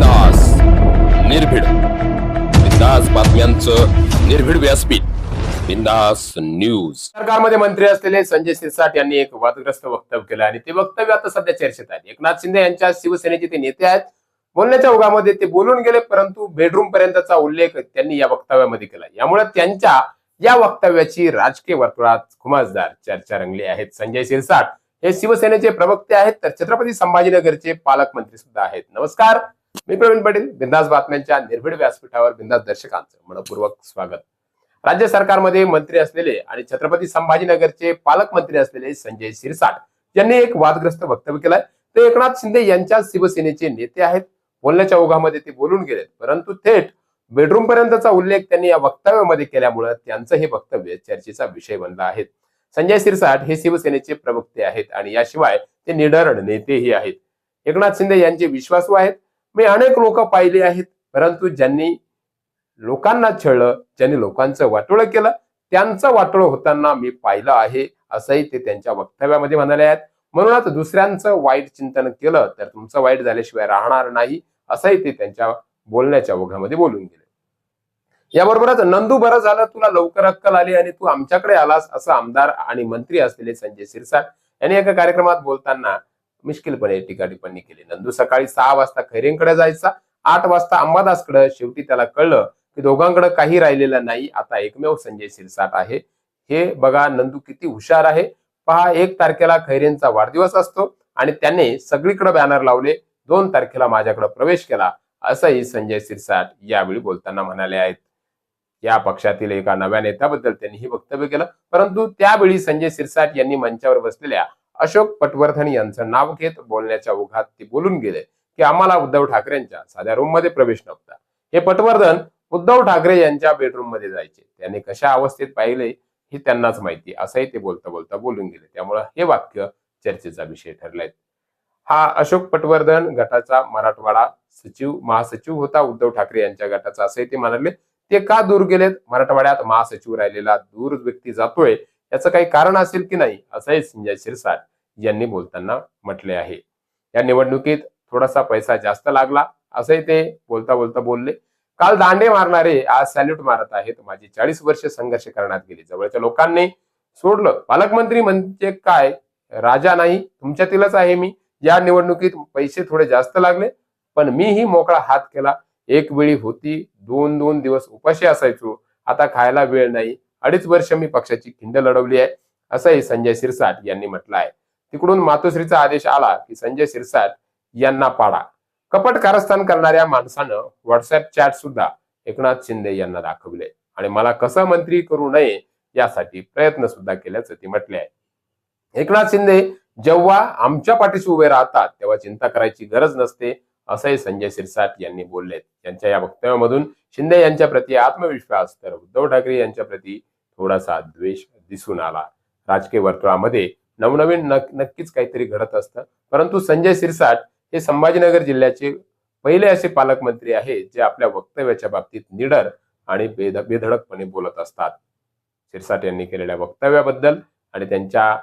दास निर्भीड. बिंदास बातम्यांचं निर्भीड व्यासपीठ. बिंदास न्यूज. सरकारमध्ये मंत्री असलेले संजय सिरसाट यांनी एक वादग्रस्त वक्तव्य केलं आणि ते वक्तव्य आता सध्या चर्चेत आहे. एकनाथ शिंदे यांच्या शिवसेनेचे ते नेते आहेत. बोलण्याच्या ओघामध्ये ते बोलून गेले परंतु बेडरूम पर्यंतचा उल्लेख त्यांनी या वक्तव्यामध्ये केला. यामुळे त्यांच्या या वक्तव्याची राजकीय वर्तुळात खुमासदार चर्चा रंगली आहेत. संजय सिरसाट हे शिवसेनेचे प्रवक्ते आहेत तर छत्रपती संभाजीनगरचे पालकमंत्री सुद्धा आहेत. नमस्कार. मी प्रवीण पाटील बिंदास बातम्यांच्या निर्भीड व्यासपीठावर बिंदास दर्शकांचं मनपूर्वक स्वागत. राज्य सरकारमध्ये मंत्री असलेले आणि छत्रपती संभाजीनगरचे पालकमंत्री असलेले संजय सिरसाट यांनी एक वादग्रस्त वक्तव्य केलंय. ते एकनाथ शिंदे यांच्या शिवसेनेचे नेते आहेत. बोलण्याच्या ओघामध्ये ते बोलून गेलेत परंतु थेट बेडरूम पर्यंतचा उल्लेख त्यांनी या वक्तव्यामध्ये केल्यामुळे त्यांचं हे वक्तव्य चर्चेचा विषय बनला आहे. संजय सिरसाट हे शिवसेनेचे प्रवक्ते आहेत आणि याशिवाय ते निडर नेतेही आहेत. एकनाथ शिंदे यांचे विश्वासू आहेत. मी अनेक लोक पाहिले आहेत. परंतु ज्यांनी लोकांना छळलं ज्यांनी लोकांचं वाटोळं केलं त्यांचं वाटोळं होताना मी पाहिलं आहे असंही ते त्यांच्या वक्तव्यामध्ये म्हणाले आहेत. म्हणूनच दुसऱ्यांचं वाईट चिंतन केलं तर तुमचं वाईट झाल्याशिवाय राहणार नाही असंही ते त्यांच्या बोलण्याच्या ओघामध्ये बोलून गेले. याबरोबरच नंदू बरं झालं तुला लवकर अक्कल आली आणि तू आमच्याकडे आलास असं आमदार आणि मंत्री असलेले संजय सिरसाट यांनी एका कार्यक्रमात बोलताना मिश्किलपणे टीका टिप्पणी केली नंदू सकाळी सहा वाजता खैरेंकडे जायचा आठ वाजता अंबादासकडे. शेवटी त्याला कळलं की दोघांकडे काही राहिलेलं नाही. आता एकमेव संजय सिरसाट आहे. हे बघा नंदू किती हुशार आहे. पहा एक तारखेला खैरेंचा वाढदिवस असतो आणि त्याने सगळीकडे बॅनर लावले. दोन तारखेला माझ्याकडे प्रवेश केला. असंही संजय सिरसाट यावेळी बोलताना म्हणाले आहेत. या पक्षातील एका नव्या नेत्याबद्दल त्यांनी ही वक्तव्य केलं. परंतु त्यावेळी संजय सिरसाट यांनी मंचावर बसलेल्या अशोक पटवर्धन यांचं नाव घेत बोलण्याच्या ओघात ते बोलून गेले की आम्हाला उद्धव ठाकरेंच्या साध्या रूममध्ये प्रवेश नव्हता. हे पटवर्धन उद्धव ठाकरे यांच्या बेडरूममध्ये जायचे. त्याने कशा अवस्थेत पाहिले हे त्यांनाच माहिती. असंही ते बोलता बोलता बोलून गेले. त्यामुळं हे वाक्य चर्चेचा विषय ठरलाय. हा अशोक पटवर्धन गटाचा मराठवाडा सचिव महासचिव होता उद्धव ठाकरे यांच्या गटाचा असंही ते म्हणाले. ते का दूर गेलेत? मराठवाड्यात महासचिव राहिलेला दूर व्यक्ती जातोय. याचं काही कारण असेल की नाही असंही संजय शिरसाट यांनी बोलताना म्हटले आहे. या निवडणुकीत थोडासा पैसा जास्त लागला असंही ते बोलता बोलता बोलले. काल दांडे मारणारे आज सॅल्यूट मारत आहेत. माझी चाळीस वर्ष संघर्ष करण्यात गेली. जवळच्या लोकांनी सोडलं. पालकमंत्री म्हणजे काय? राजा नाही. तुमच्यातीलच आहे मी. या निवडणुकीत पैसे थोडे जास्त लागले पण मीही मोकळा हात केला. एक वेळी होती दोन दोन दिवस उपाशी असायचो. आता खायला वेळ नाही. अडीच वर्ष मी पक्षाची खिंड लढवली आहे असंही संजय शिरसाट यांनी म्हटलं आहे तिकडून मातोश्रीचा आदेश आला की संजय शिरसाट यांना पाडा. कपट कारस्थान करणाऱ्या माणसानं व्हॉट्सअप चॅट सुद्धा एकनाथ शिंदे यांना दाखवले. आणि मला कसं मंत्री करू नये यासाठी प्रयत्न सुद्धा केल्याचं ते म्हटले आहे एकनाथ शिंदे जेव्हा आमच्या पाठीशी उभे राहतात तेव्हा चिंता करायची गरज नसते असंही संजय सिरसाट यांनी बोलले त्यांच्या या वक्तव्यामधून शिंदे यांच्या प्रती आत्मविश्वास तर उद्धव ठाकरे यांच्या प्रती थोडासा द्वेष दिसून आला. राजकीय वर्तुळामध्ये नवनवीन नक्कीच काहीतरी घडत असतं. परंतु संजय सिरसाट हे संभाजीनगर जिल्ह्याचे पहिले असे पालकमंत्री आहेत जे आपल्या वक्तव्याच्या बाबतीत निडर आणि बेध बेधडकपणे बोलत असतात. सिरसाट यांनी केलेल्या वक्तव्याबद्दल आणि त्यांच्या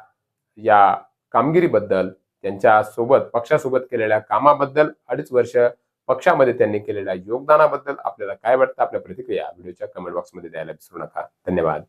या कामगिरीबद्दल त्यांच्यासोबत पक्षासोबत केलेल्या कामाबद्दल अडीच वर्ष पक्षामध्ये त्यांनी केलेल्या योगदानाबद्दल आपल्याला काय वाटतं? आपल्या प्रतिक्रिया व्हिडिओच्या कमेंट बॉक्समध्ये द्यायला विसरू नका. धन्यवाद.